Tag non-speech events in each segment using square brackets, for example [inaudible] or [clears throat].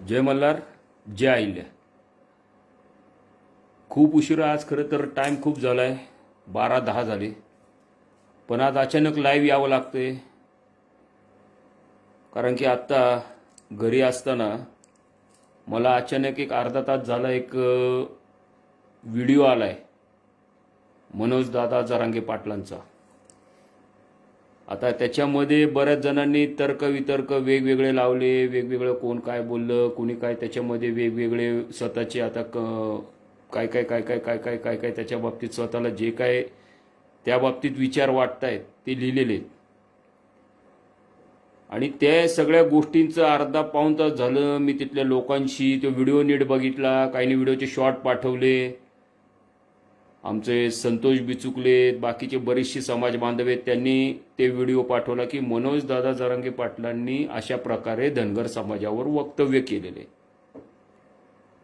जय मल्हार जय आईल्या खूप उशिरा आज खरं तर टाईम खूप झाला आहे बारा दहा झाले. पण आज अचानक लाईव्ह यावं लागतंय. कारण की आत्ता घरी असताना मला अचानक एक अर्धा तास झाला एक व्हिडिओ व्हिडिओ आहे मनोज दादा जरांगे पाटलांचा. आता त्याच्यामध्ये बऱ्याच जणांनी तर्क वितर्क वेगवेगळे लावले वेगवेगळं कोण काय बोललं कोणी काय त्याच्यामध्ये वेगवेगळे स्वतःचे आता क काय काय काय काय काय काय काय काय त्याच्या बाबतीत स्वतःला जे काय त्या बाबतीत विचार वाटत आहेत ते लिहिलेले आणि त्या सगळ्या गोष्टींचं अर्धा पाऊन तास झालं मी तिथल्या लोकांशी तो व्हिडिओ नीट बघितला काहींनी व्हिडिओचे शॉर्ट पाठवले. आमचे संतोष बिचुकले बाकीचे बरेचसे समाज बांधव आहेत त्यांनी ते व्हिडिओ पाठवला की मनोज दादा जरांगे पाटलांनी अशा प्रकारे धनगर समाजावर वक्तव्य केलेले.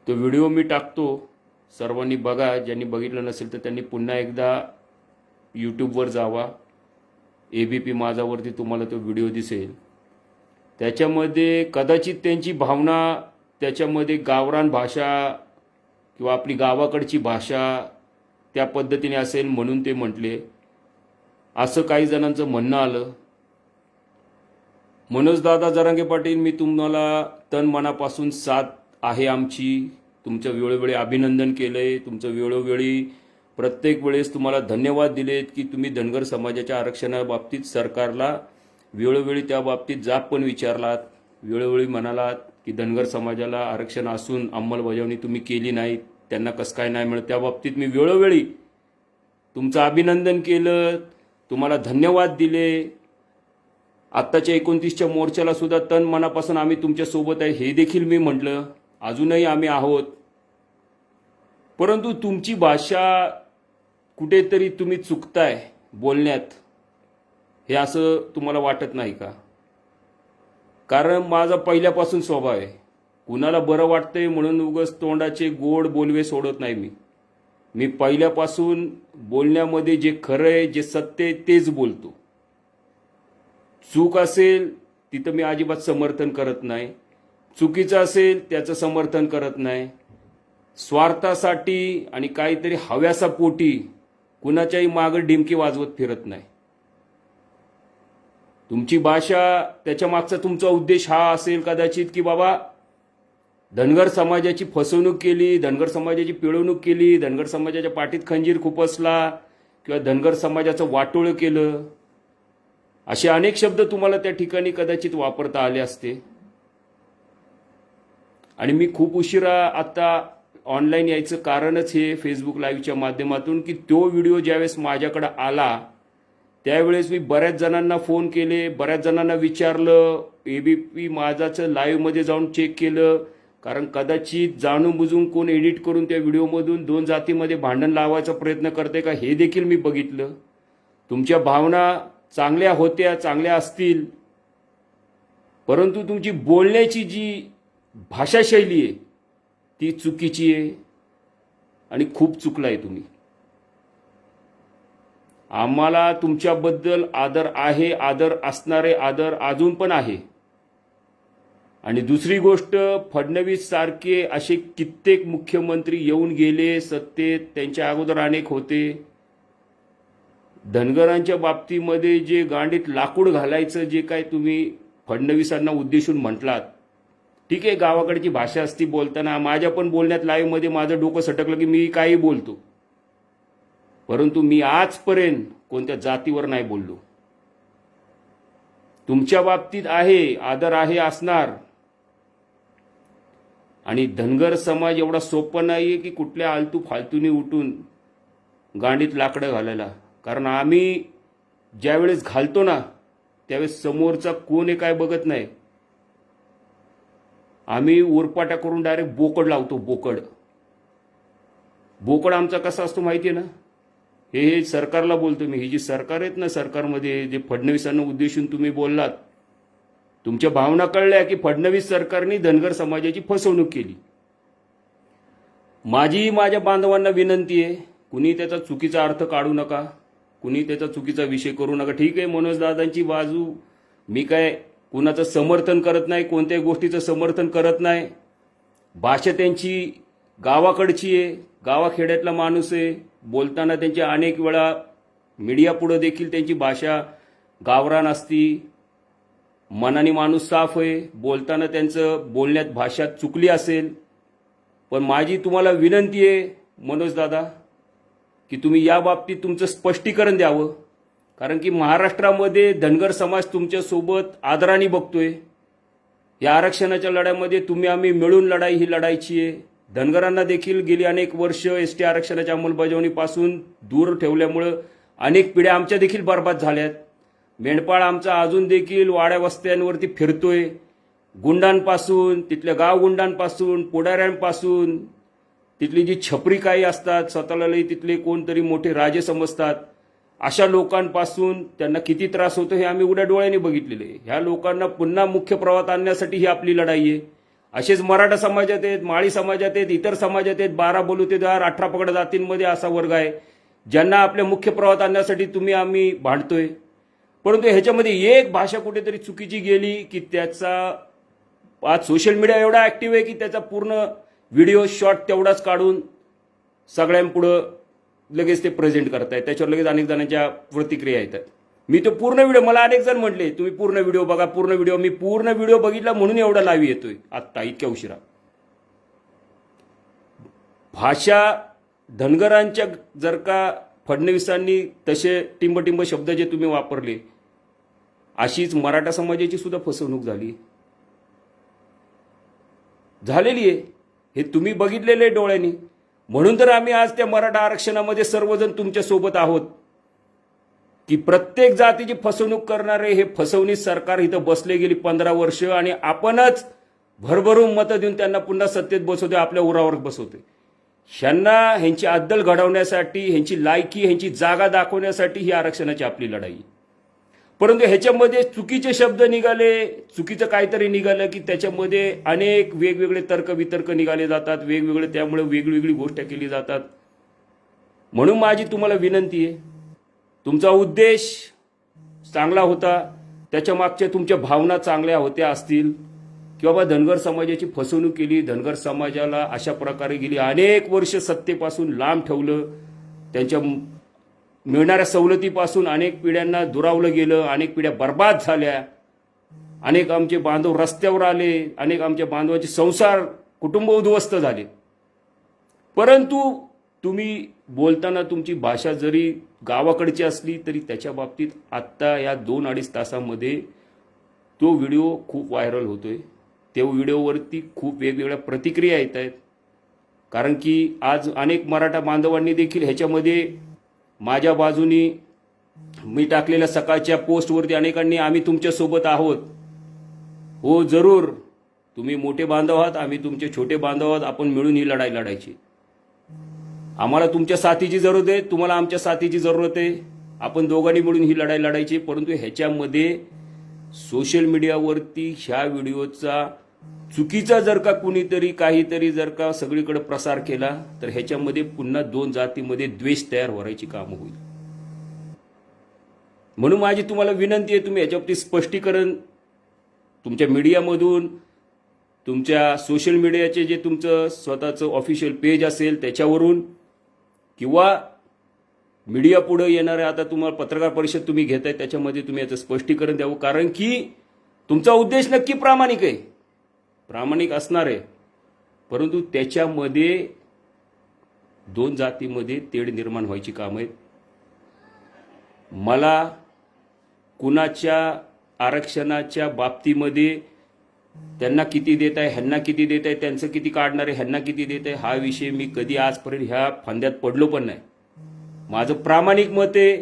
तो व्हिडिओ मी टाकतो. सर्वांनी बघा. ज्यांनी बघितलं नसेल तर त्यांनी पुन्हा एकदा यूट्यूबवर जावा. ए बी पी माझावरती तुम्हाला तो व्हिडिओ दिसेल. त्याच्यामध्ये कदाचित त्यांची भावना त्याच्यामध्ये गावरान भाषा किंवा आपली गावाकडची भाषा त्या पद्धतीने असेल म्हणून ते म्हटले. असं काही जणांचं म्हणणं आलं. मनोजदादा जरांगे पाटील मी तुम्हाला तन मनापासून साथ आहे आमची. तुमचं वेळोवेळी अभिनंदन केलं आहे तुमचं वेळोवेळी प्रत्येक वेळेस तुम्हाला धन्यवाद दिलेत की तुम्ही धनगर समाजाच्या आरक्षणाबाबतीत सरकारला वेळोवेळी त्या बाबतीत जाब पण विचारलात. वेळोवेळी म्हणालात की धनगर समाजाला आरक्षण असून अंमलबजावणी तुम्ही केली नाहीत. त्यांना कसं काय नाही मिळत त्या बाबतीत मी वेळोवेळी तुमचं अभिनंदन केलं तुम्हाला धन्यवाद दिले. आत्ताच्या एकोणतीसच्या मोर्चाला सुद्धा तन मनापासून आम्ही तुमच्यासोबत आहे हे देखील मी म्हटलं. अजूनही आम्ही आहोत. परंतु तुमची भाषा कुठेतरी तुम्ही चुकताय बोलण्यात. हे असं तुम्हाला वाटत नाही का? कारण माझा पहिल्यापासून स्वभाव आहे. कुणाला बरं वाटतंय म्हणून उगस तोंडाचे गोड बोलवे सोडत नाही मी. मी पहिल्यापासून बोलण्यामध्ये जे खरं आहे जे सत्य आहे तेच बोलतो. चूक असेल तिथं मी अजिबात समर्थन करत नाही. चुकीचं असेल त्याचं समर्थन करत नाही. स्वार्थासाठी आणि काहीतरी हव्यासा पोटी कुणाच्याही मागं डिमकी वाजवत फिरत नाही. तुमची भाषा त्याच्या मागचा तुमचा उद्देश हा असेल कदाचित की बाबा धनगर समाजाची फसवणूक केली धनगर समाजाची पिळवणूक केली धनगर समाजाच्या पाठीत खंजीर खुपसला किंवा धनगर समाजाचं वाटोळं केलं असे अनेक शब्द तुम्हाला त्या ठिकाणी कदाचित वापरता आले असते. आणि मी खूप उशिरा आता ऑनलाईन यायचं कारणच हे फेसबुक लाईव्हच्या माध्यमातून की तो व्हिडिओ ज्यावेळेस माझ्याकडं आला त्यावेळेस मी बऱ्याच जणांना फोन केले बऱ्याच जणांना विचारलं ए बी पी माझाचं लाईव्हमध्ये जाऊन चेक केलं कारण कदाचित जाणून बुजून कोण एडिट करून त्या व्हिडिओमधून दोन जातीमध्ये भांडण लावायचा प्रयत्न करते का हे देखील मी बघितलं. तुमच्या भावना चांगल्या होत्या चांगल्या असतील. परंतु तुमची बोलण्याची जी भाषाशैली आहे ती चुकीची आहे आणि खूप चुकलाय तुम्ही. आम्हाला तुमच्याबद्दल आदर आहे आदर असणारे आदर अजून पण आहे. आणि दुसरी गोष्ट फडणवीस सारखे असे कित्येक मुख्यमंत्री येऊन गेले सत्तेत त्यांच्या अगोदर अनेक होते. धनगरांच्या बाबतीमध्ये जे गांडीत लाकूड घालायचं जे काय तुम्ही फडणवीसांना उद्देशून म्हटलात ठीक आहे गावाकडची भाषा असती बोलताना माझ्या पण बोलण्यात लाईव्हमध्ये माझं डोकं सटकलं की मी काही बोलतो. परंतु मी आजपर्यंत कोणत्या जातीवर नाही बोललो. तुमच्या बाबतीत आहे आदर आहे असणार. आणि धनगर समाज एवढा सोपा आहे की कुठल्या आलतू फालतूनी उठून गांडीत लाकडं घालायला. कारण आम्ही ज्यावेळेस घालतो ना त्यावेळेस समोरचा कोण आहे काय बघत नाही. आम्ही उरपाट्या करून डायरेक्ट बोकड लावतो बोकड. बोकड आमचा कसा असतो माहिती आहे ना? हे हे सरकारला बोलतो मी. ही जी सरकार आहेत ना सरकारमध्ये जे फडणवीसांना उद्देशून तुम्ही बोललात तुमच्या भावना कळल्या की फडणवीस सरकारने धनगर समाजाची फसवणूक केली. माझी माझ्या बांधवांना विनंती आहे कुणी त्याचा चुकीचा अर्थ काढू नका कुणी त्याचा चुकीचा विषय करू नका. ठीक आहे मनोजदादांची बाजू मी काय कुणाचं समर्थन करत नाही कोणत्याही गोष्टीचं समर्थन करत नाही. भाषा त्यांची गावाकडची आहे गावाखेड्यातला माणूस आहे. बोलताना त्यांच्या अनेक वेळा मीडियापुढं देखील त्यांची भाषा गावरान असती मनाने माणूस साफ आहे बोलताना त्यांचं बोलण्यात भाषा चुकली असेल. पण माझी तुम्हाला विनंती आहे मनोज दादा की तुम्ही या बाबतीत तुमचं स्पष्टीकरण द्यावं. कारण की महाराष्ट्रामध्ये धनगर समाज तुमच्यासोबत आदराने बघतोय. या आरक्षणाच्या लढ्यामध्ये तुम्ही आम्ही मिळून लढाई ही लढायची आहे. धनगरांना देखील गेली अनेक वर्ष एस टी आरक्षणाच्या अंमलबजावणीपासून दूर ठेवल्यामुळं अनेक पिढ्या आमच्या देखील बर्बाद झाल्यात. मेंढपाळ आमचा अजून देखील वाड्या वस्त्यांवरती फिरतोय. गुंडांपासून तिथल्या गाव गुंडांपासून पुढाऱ्यांपासून तिथली जी छपरी काही असतात स्वतःला लई तिथले कोणतरी मोठे राजे समजतात. अशा लोकांपासून त्यांना किती त्रास होतो हे आम्ही उड्या डोळ्याने बघितलेले. ह्या लोकांना पुन्हा मुख्य प्रवाहात आणण्यासाठी ही आपली लढाई आहे. असेच मराठा समाजात आहेत माळी समाजात आहेत इतर समाजात आहेत बारा बलुतेदार अठरा पगड जातींमध्ये असा वर्ग आहे. ज्यांना आपल्या मुख्य प्रवाहात आणण्यासाठी तुम्ही आम्ही भांडतोय. परंतु ह्याच्यामध्ये एक भाषा कुठेतरी चुकीची गेली की त्याचा आज सोशल मीडिया एवढा ॲक्टिव्ह आहे की त्याचा पूर्ण व्हिडिओ शॉर्ट तेवढाच काढून सगळ्यांपुढं लगेच ते प्रेझेंट करतायत. त्याच्यावर लगेच अनेक जणांच्या प्रतिक्रिया येतात. मी तो पूर्ण व्हिडिओ मला अनेक जण म्हटले तुम्ही पूर्ण व्हिडिओ बघा पूर्ण व्हिडिओ मी पूर्ण व्हिडिओ बघितला म्हणून एवढा लाईव्ह येतोय. आत्ता इतक्या उशिरा. भाषा धनगरांच्या जर का फडणवीसांनी तसे टिंबटिंब शब्द जे तुम्ही वापरले अशीच मराठा समाजाची सुद्धा फसवणूक झाली. झालेली आहे. हे तुम्ही बघितलेलं आहे डोळ्यांनी. म्हणून तर आम्ही आज त्या मराठा आरक्षणामध्ये सर्वजण तुमच्यासोबत आहोत. की प्रत्येक जातीची फसवणूक करणारे हे फसवणी सरकार इथं बसले गेली पंधरा वर्ष आणि आपणच भरभरून मतं देऊन त्यांना पुन्हा सत्तेत बसवते आपल्या उरावर बसवते ह्यांना ह्यांची अद्दल घडवण्यासाठी ह्यांची लायकी ह्यांची जागा दाखवण्यासाठी ही आरक्षणाची आपली लढाई. आहे. परंतु ह्याच्यामध्ये चुकीचे शब्द निघाले चुकीचं काहीतरी निघालं की त्याच्यामध्ये अनेक वेगवेगळे तर्क वितर्क निघाले जातात वेगवेगळे त्यामुळे वेगवेगळी गोष्ट केली जातात. म्हणून माझी तुम्हाला विनंती आहे तुमचा उद्देश चांगला होता त्याच्या मागच्या तुमच्या भावना चांगल्या होत्या असतील की बाबा धनगर समाजाची फसवणूक केली धनगर समाजाला अशा प्रकारे गेली अनेक वर्ष सत्तेपासून लांब ठेवलं त्यांच्या मिळणाऱ्या सवलतीपासून अनेक पिढ्यांना दुरावलं गेलं अनेक पिढ्या बर्बाद झाल्या. अनेक आमचे बांधव रस्त्यावर आले अनेक आमच्या बांधवांचे संसार कुटुंब उद्ध्वस्त झाले. परंतु तुम्ही बोलताना तुमची भाषा जरी गावाकडची असली तरी त्याच्या बाबतीत आत्ता या दोन अडीच तासामध्ये तो व्हिडिओ खूप व्हायरल होतोय. त्या व्हिडिओवरती खूप वेगवेगळ्या प्रतिक्रिया येत आहेत. कारण की आज अनेक मराठा बांधवांनी देखील ह्याच्यामध्ये माझ्या बाजूनी मी टाकलेल्या सकाळच्या पोस्टवरती अनेकांनी आम्ही तुमच्यासोबत आहोत. हो जरूर. तुम्ही मोठे बांधव आहात आम्ही तुमचे छोटे बांधव आहात आपण मिळून ही लढाई लढायची. आम्हाला तुमच्या साथीची जरूरत आहे तुम्हाला आमच्या साथीची जरूरत आहे. आपण दोघांनी मिळून ही लढाई लढायची परंतु ह्याच्यामध्ये सोशल मीडियावरती ह्या व्हिडिओचा चुकीचा जर का कुणीतरी काहीतरी जर का सगळीकडे प्रसार केला तर ह्याच्यामध्ये पुन्हा दोन जातीमध्ये द्वेष तयार व्हायची कामं होईल. म्हणून माझी तुम्हाला विनंती आहे तुम्ही याच्यावरती स्पष्टीकरण तुमच्या मीडियामधून तुमच्या सोशल मीडियाचे जे तुमचं स्वतःचं ऑफिशियल पेज असेल त्याच्यावरून किंवा मीडिया पुढे येणारे आता तुम्हाला पत्रकार परिषद तुम्ही घेताय त्याच्यामध्ये तुम्ही याचं स्पष्टीकरण द्यावं. कारण की तुमचा उद्देश नक्की प्रामाणिक आहे. प्रामाणिक असणार आहे परंतु त्याच्यामध्ये दोन जातीमध्ये तेढ निर्माण व्हायची कामं आहेत. मला कुणाच्या आरक्षणाच्या बाबतीमध्ये त्यांना किती देत आहे ह्यांना किती देत आहे त्यांचं किती काढणार आहे ह्यांना किती देत आहे हा विषय मी कधी आजपर्यंत ह्या फांद्यात पडलो पण नाही. माझं प्रामाणिक मत आहे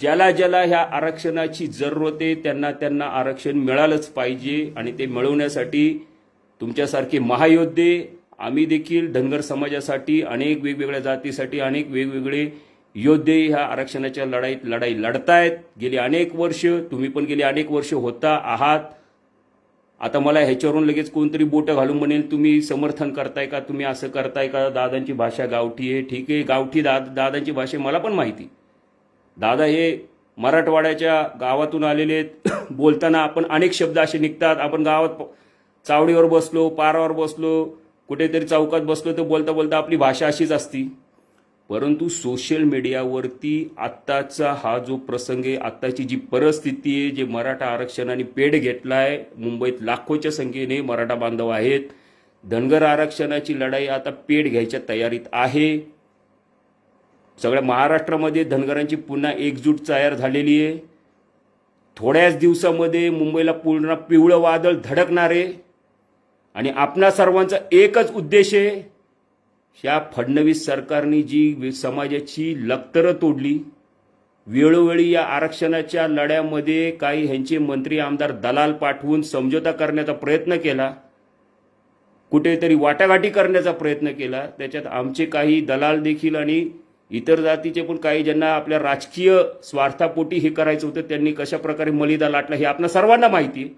ज्याला ज्याला ह्या आरक्षणाची जरूरत आहे त्यांना त्यांना आरक्षण मिळालंच पाहिजे आणि ते मिळवण्यासाठी तुमच्यासारखे महायोद्धे आम्ही देखील धनगर समाजासाठी अनेक वेगवेगळ्या जातीसाठी अनेक वेगवेगळे योद्धे ह्या आरक्षणाच्या लढाईत लढाई लढतायत. गेली अनेक वर्ष तुम्ही पण गेली अनेक वर्ष होता आहात. आता मला ह्याच्यावरून लगेच कोणतरी बोटं घालून म्हणेल तुम्ही समर्थन करताय का? तुम्ही असं करताय का? दादांची भाषा गावठी आहे. ठीक आहे गावठी दा दादांची भाषा मला पण माहिती. दादा हे मराठवाड्याच्या गावातून आलेले आहेत. [clears throat] बोलताना आपण अनेक शब्द असे निघतात. आपण गावात चावडीवर बसलो पारावर बसलो कुठेतरी चौकात बसलो तर बोलता बोलता आपली भाषा अशीच असती. परंतु सोशल मीडियावरती आत्ताचा हा जो प्रसंग आहे आत्ताची जी परिस्थिती आहे जे मराठा आरक्षणाने पेढ आहे मुंबईत लाखोच्या संख्येने मराठा बांधव आहेत. धनगर आरक्षणाची लढाई आता पेढ घ्यायच्या तयारीत आहे. सगळ्या महाराष्ट्रामध्ये धनगरांची पुन्हा एकजूट तयार झालेली आहे. थोड्याच दिवसामध्ये मुंबईला पूर्ण पिवळं वादळ धडकणार आहे. आणि आपणा सर्वांचा एकच उद्देश आहे ह्या फडणवीस सरकारने जी समाजाची लक्तरं तोडली वेळोवेळी या आरक्षणाच्या लढ्यामध्ये काही ह्यांचे मंत्री आमदार दलाल पाठवून समझोता करण्याचा प्रयत्न केला कुठेतरी वाटाघाटी करण्याचा प्रयत्न केला. त्याच्यात आमचे काही दलाल देखील आणि इतर जातीचे पण काही ज्यांना आपल्या राजकीय स्वार्थापोटी हे करायचं होतं त्यांनी कशा प्रकारे मलिदा लाटला हे आपल्या सर्वांना माहिती आहे.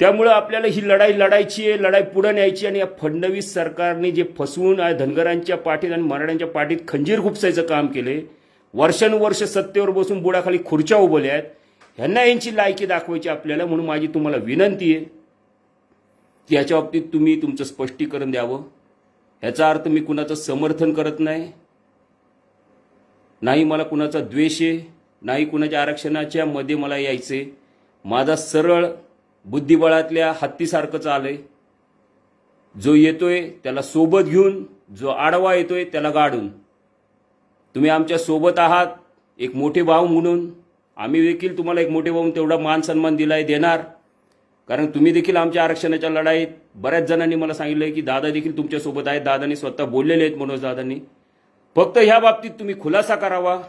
त्यामुळं आपल्याला ही लढाई लढायची आहे लढाई पुढं न्यायची आणि या फडणवीस सरकारने जे फसवून धनगरांच्या पाठीत आणि मराठ्यांच्या पाठीत खंजीर खुपसायचं काम केले वर्षानुवर्ष सत्तेवर बसून बुडाखाली खुर्च्या उभल्या आहेत ह्यांना यांची लायकी दाखवायची आपल्याला म्हणून माझी तुम्हाला विनंती आहे. की याच्या बाबतीत तुम्ही तुमचं स्पष्टीकरण द्यावं. ह्याचा अर्थ मी कुणाचं समर्थन करत नाही. नाही मला कुणाचा द्वेष आहे नाही कुणाच्या आरक्षणाच्या मध्ये मला यायचे माझा सरळ बुद्धिबळातल्या हत्तीसारखंच आलंय जो येतोय त्याला सोबत घेऊन जो आडवा येतोय त्याला गाडून. तुम्ही आमच्यासोबत आहात एक मोठे भाऊ म्हणून. आम्ही देखील तुम्हाला एक मोठे भाऊ तेवढा मान सन्मान दिलाय देणार. कारण तुम्ही देखील आमच्या आरक्षणाच्या लढाईत बऱ्याच जणांनी मला सांगितलंय की दादा देखील तुमच्यासोबत आहेत. दादानी स्वतः बोललेले आहेत मनोज दादांनी. फक्त ह्या बाबतीत तुम्ही खुलासा करावा.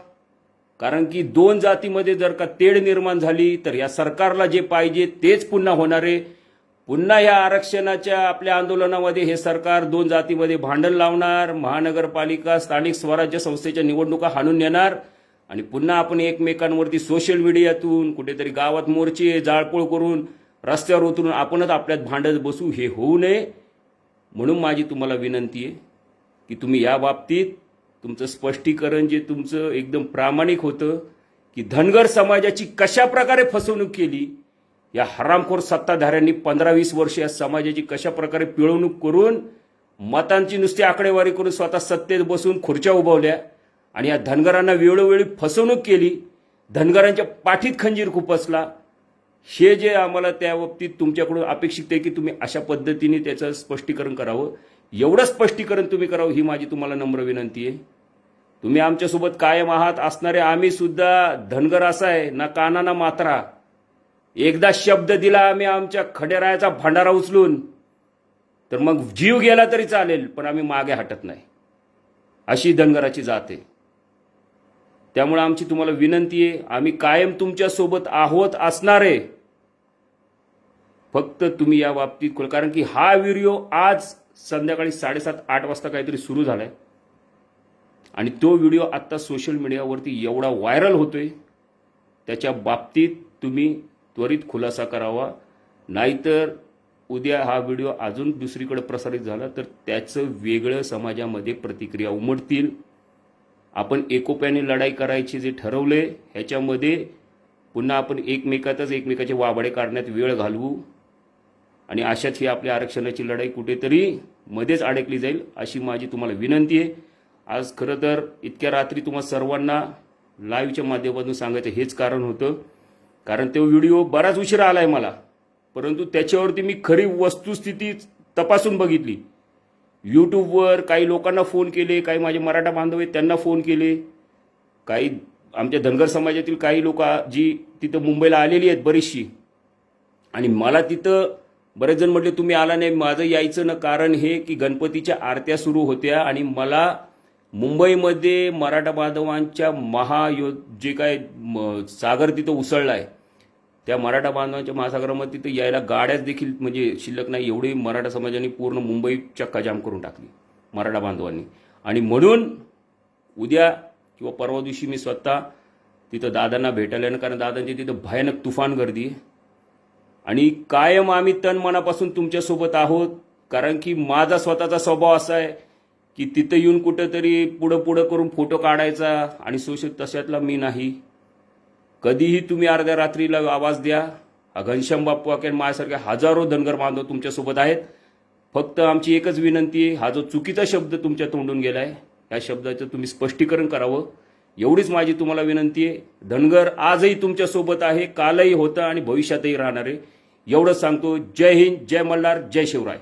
कारण की दोन जातीमध्ये जर का तेढ निर्माण झाली तर या सरकारला जे पाहिजे तेच पुन्हा होणार आहे. पुन्हा या आरक्षणाच्या आपल्या आंदोलनामध्ये हे सरकार दोन जातीमध्ये भांडण लावणार महानगरपालिका स्थानिक स्वराज्य संस्थेच्या निवडणुका हाणून नेणार आणि पुन्हा आपण एकमेकांवरती सोशल मीडियातून कुठेतरी गावात मोर्चे जाळपोळ करून रस्त्यावर उतरून आपणच आपल्यात भांडत बसू हे होऊ नये. म्हणून माझी तुम्हाला विनंती आहे की तुम्ही या बाबतीत तुमचं स्पष्टीकरण जे तुमचं एकदम प्रामाणिक होतं की धनगर समाजाची कशा प्रकारे फसवणूक केली या हरामखोर सत्ताधाऱ्यांनी पंधरा वीस वर्ष या समाजाची कशा प्रकारे पिळवणूक करून मतांची नुसती आकडेवारी करून स्वतः सत्तेत बसून खुर्च्या उभावल्या आणि या धनगरांना वेळोवेळी फसवणूक केली धनगरांच्या पाठीत खंजीर खुपसला. हे जे आम्हाला त्या बाबतीत तुमच्याकडून अपेक्षित आहे की तुम्ही अशा पद्धतीने त्याचं स्पष्टीकरण करावं. एवढं स्पष्टीकरण तुम्ही करावं ही माझी तुम्हाला नम्र विनंती आहे. तुम्ही आमच्यासोबत कायम आहात असणारे आम्ही सुद्धा धनगर असा आहे ना काना ना मात्रा. एकदा शब्द दिला आम्ही आमच्या खडेरायाचा भांडारा उचलून तर मग जीव गेला तरी चालेल पण आम्ही मागे हटत नाही. अशी धनगराची जात आहे. त्यामुळे आमची तुम्हाला विनंती आहे आम्ही कायम तुमच्यासोबत आहोत असणार आहे. फक्त तुम्ही या बाबतीत कारण की हा व्हिडिओ आज संध्याकाळी साडेसात आठ वाजता काहीतरी सुरू झालाय. आणि तो व्हिडिओ आत्ता सोशल मीडियावरती एवढा व्हायरल होतोय त्याच्या बाबतीत तुम्ही त्वरित खुलासा करावा. नाहीतर उद्या हा व्हिडिओ अजून दुसरीकडे प्रसारित झाला तर त्याचं वेगळं समाजामध्ये प्रतिक्रिया उमटतील. आपण एकोप्याने लढाई करायची जे ठरवले ह्याच्यामध्ये पुन्हा आपण एकमेकातच एकमेकाचे वाबडे काढण्यात वेळ घालवू. आणि अशाच ही आपल्या आरक्षणाची लढाई कुठेतरी मध्येच अडकली जाईल अशी माझी तुम्हाला विनंती आहे. आज खरं तर इतक्या रात्री तुम्हा सर्वांना लाईव्हच्या माध्यमातून सांगायचं हेच कारण होतं. कारण तो व्हिडिओ बराच उशिरा आहे मला. परंतु त्याच्यावरती मी खरी वस्तुस्थिती तपासून बघितली. यूट्यूबवर काही लोकांना फोन केले काही माझे मराठा बांधव आहेत त्यांना फोन केले. काही आमच्या धनगर समाजातील काही लोक जी तिथं मुंबईला आलेली आहेत बरीचशी. आणि मला तिथं बरेच जण म्हटले तुम्ही आला नाही माझं यायचं ना कारण हे की गणपतीच्या आरत्या सुरू होत्या आणि मला मुंबईमध्ये मराठा बांधवांच्या महायो जे काय म, सागर तिथं उसळला आहे त्या मराठा बांधवांच्या महासागरामध्ये तिथं यायला गाड्याच देखील म्हणजे शिल्लक नाही एवढी मराठा समाजाने पूर्ण मुंबई चक्काजाम करून टाकली मराठा बांधवांनी. आणि म्हणून उद्या किंवा परवा दिवशी मी स्वतः तिथं दादांना भेटायला कारण दादांची तिथं भयानक तुफान गर्दी आहे. आणि कायम आम्ही तन मनापासून तुमच्यासोबत आहोत कारण की माझा स्वतःचा स्वभाव असा आहे की तिथं येऊन कुठंतरी पुढं पुढं करून फोटो काढायचा आणि सोशल तशातला मी नाही. कधीही तुम्ही अर्ध्या रात्रीला आवाज द्या. हा घनश्याम बाप्पू आणि माझ्यासारखे हजारो धनगर बांधव तुमच्यासोबत आहेत. फक्त आमची एकच विनंती आहे हा जो चुकीचा शब्द तुमच्या तोंडून गेला आहे या शब्दाचं तुम्ही स्पष्टीकरण करावं. एवढीच माझी तुम्हाला विनंती आहे. धनगर आजही तुमच्यासोबत आहे कालही होतं आणि भविष्यातही राहणार आहे. एवढंच सांगतो जय हिंद जय मल्हार जय शिवराय.